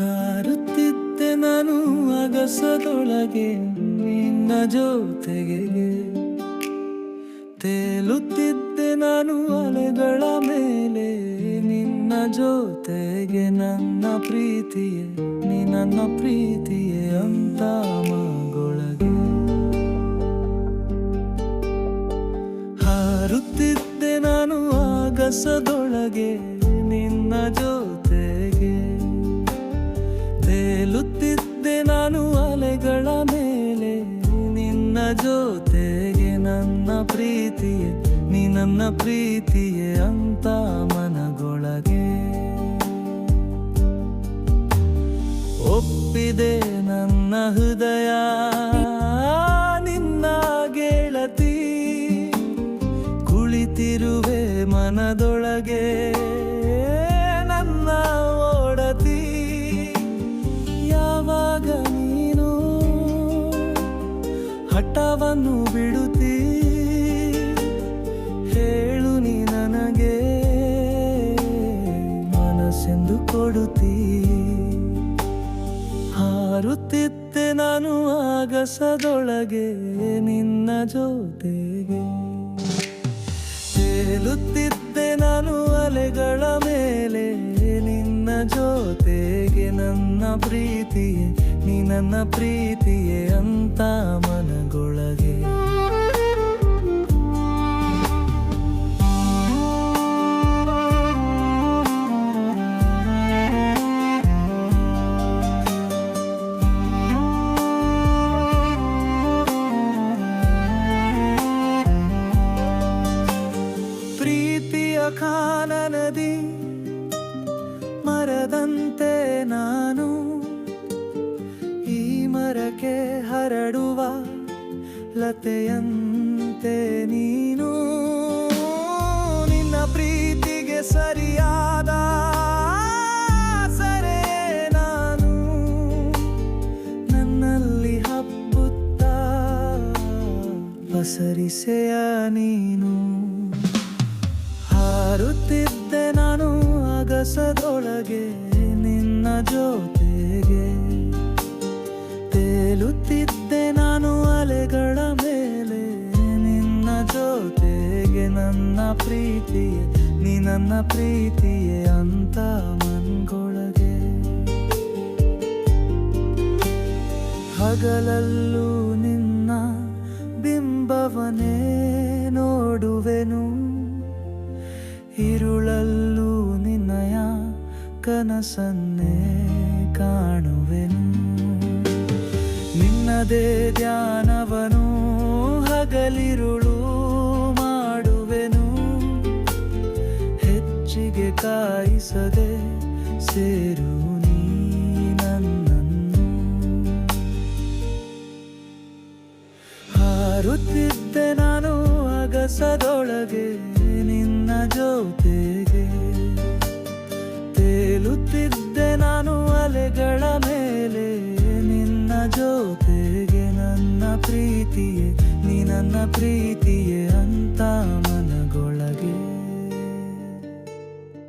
ಹಾರುತ್ತಿದ್ದೆ ನಾನು ಅಗಸದೊಳಗೆ, ನಿನ್ನ ಜೊತೆಗೆ. ತೇಲುತ್ತಿದ್ದೆ ನಾನು ಅಲೆಗಳ ಮೇಲೆ, ನಿನ್ನ ಜೊತೆಗೆ ನನ್ನ ಪ್ರೀತಿಯೇ, ನೀ ನನ್ನ ಪ್ರೀತಿಯೇ ಅಂತ ಮಗೊಳಗೆ. ಹಾರುತ್ತಿದ್ದೆ ನಾನು ಆಗಸದೊಳಗೆ ನಿನ್ನ ಜೊತೆಗೆ ನಿನ್ನ ಜೊತೆಗೆ ನನ್ನ ಪ್ರೀತಿಯೇ, ನೀ ನನ್ನ ಪ್ರೀತಿಯೇ ಅಂತ ಮನಗೊಳಗೆ. ಒಪ್ಪಿದೆ ನನ್ನ ಹೃದಯ, ನಿನ್ನ ಗೆಳತಿ, ಕುಳಿತಿರುವೆ ಮನದೊಳಗೆ. ಹಠವನ್ನು ಬಿಡುತ್ತಿ, ಹೇಳು ನೀ ನನಗೆ ಮನಸ್ಸೆಂದು ಕೊಡುತ್ತೀ. ಹಾರುತ್ತಿದ್ದೆ ನಾನು ಆಗಸದೊಳಗೆ ನಿನ್ನ ಜೊತೆಗೆ. ಹೇಳುತ್ತಿದ್ದೆ ನಾನು ಅಲೆಗಳ ಮೇಲೆ ನಿನ್ನ ಜೊತೆಗೆ ನನ್ನ ಪ್ರೀತಿಯೇ. ನೀ ನನ್ನ ಪ್ರೀತಿಯೇ ಅಂತ ಮನಗೊಳಗೆ. ಕಾನ ನದಿ ಮರದಂತೆ ನಾನು ಹರಡುವ ಲತೆಯಂತೆ ನೀನು. ನಿನ್ನ ಪ್ರೀತಿಗೆ ಸರಿಯಾದ ಸರಿಸೆಯ ನಾನು. ನನ್ನಲ್ಲಿ ನೀನು. ಹಾರುತ್ತಿದ್ದೆ ನಾನು ಅಗಸದೊಳಗೆ ನಿನ್ನ ಜೊತೆಗೆ ನನ್ನ ಪ್ರೀತಿಯೇ, ನೀ ನನ್ನ ಪ್ರೀತಿಯೇ ಅಂತ ಮನ್ಗೊಳಗೆ. ಹಗಲಲ್ಲೂ ನಿನ್ನ ಬಿಂಬವನೇ ನೋಡುವೆನು. ಇರುಳಲ್ಲೂ ನಿನ್ನಯ ಕನಸನ್ನೇ ಕಾಣುವೆನು ನಿನ್ನದೇ ಧ್ಯಾನವನು ಹಗಲಿರುಳು ಕಾಯಿಸದೆ ಸೇರು ನೀ ನನ್ನನ್ನು. ಹಾರುತ್ತಿದ್ದೆ ನಾನು ಅಗಸದೊಳಗೆ ನಿನ್ನ ಜೊತೆಗೆ. ತೇಲುತ್ತಿದ್ದೆ ನಾನು ಅಲೆಗಳ ಮೇಲೆ ನಿನ್ನ ಜೊತೆಗೆ. ನನ್ನ ಪ್ರೀತಿಯೇ, ನೀ ನನ್ನ ಪ್ರೀತಿಯೇ ಅಂತ